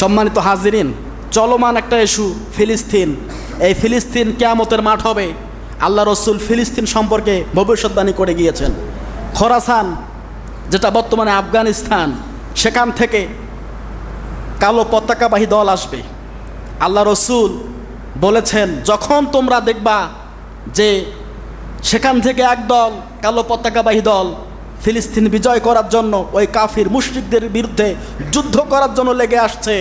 সম্মানিত হাজিরিন, চলমান একটা ইস্যু ফিলিস্তিন। এই ফিলিস্তিন কেয়ামতের মাঠ হবে। আল্লাহ রসুল ফিলিস্তিন সম্পর্কে ভবিষ্যৎবাণী করে গিয়েছেন। খরাসান, যেটা বর্তমানে আফগানিস্তান, সেখান থেকে কালো পতাকাবাহী দল আসবে। আল্লাহ রসুল বলেছেন, যখন তোমরা দেখবা যে সেখান থেকে একদল কালো পতাকাবাহী দল ফিলিস্তিন বিজয় করার জন্য ওই কাফির মুশরিকদের বিরুদ্ধে যুদ্ধ করার জন্য লেগে আসছে।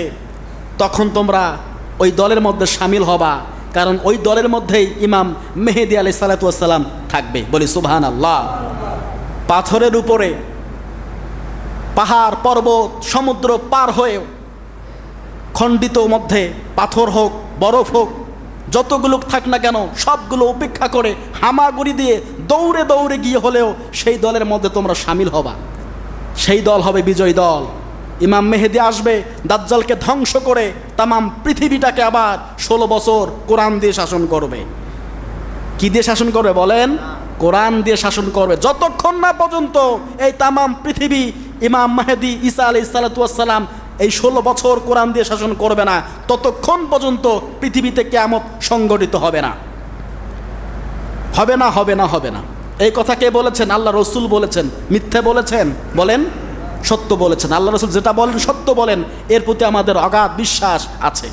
তখন তোমরা ওই দলের মধ্যে সামিল হবা, কারণ ওই দলের মধ্যেই ইমাম মেহেদি আলি সালাতাম থাকবে। বলি সুবহান আল্লাহ পাথরের উপরে পাহাড়, পর্বত, সমুদ্র পার হয়েও খণ্ডিত মধ্যে পাথর হোক, বরফ হোক, যতগুলো থাক না কেন, সবগুলো উপেক্ষা করে হামাগুড়ি দিয়ে দৌড়ে দৌড়ে গিয়ে হলেও সেই দলের মধ্যে তোমরা সামিল হবা। সেই দল হবে বিজয় দল। ইমাম মেহেদি আসবে, দাজ্জালকে ধ্বংস করে তামাম পৃথিবীটাকে আবার ষোলো বছর কোরআন দিয়ে শাসন করবে। কি দিয়ে শাসন করবে বলেন? কোরআন দিয়ে শাসন করবে। যতক্ষণ না পর্যন্ত এই তামাম পৃথিবী ইমাম মাহেদি ঈসা আলি সালাতাম এই ষোলো বছর কোরআন দিয়ে শাসন করবে না, ততক্ষণ পর্যন্ত পৃথিবীতে কেয়ামত সংগঠিত হবে না। হবে না হবে না হবে না। এই কথা কে বলেছেন? আল্লাহ রসুল বলেছেন। মিথ্যে বলেছেন? বলেন। সত্য বলেছেন। আল্লাহ রসুল যেটা বলেন সত্য বলেন। এর প্রতি আমাদের অগাধ বিশ্বাস আছে।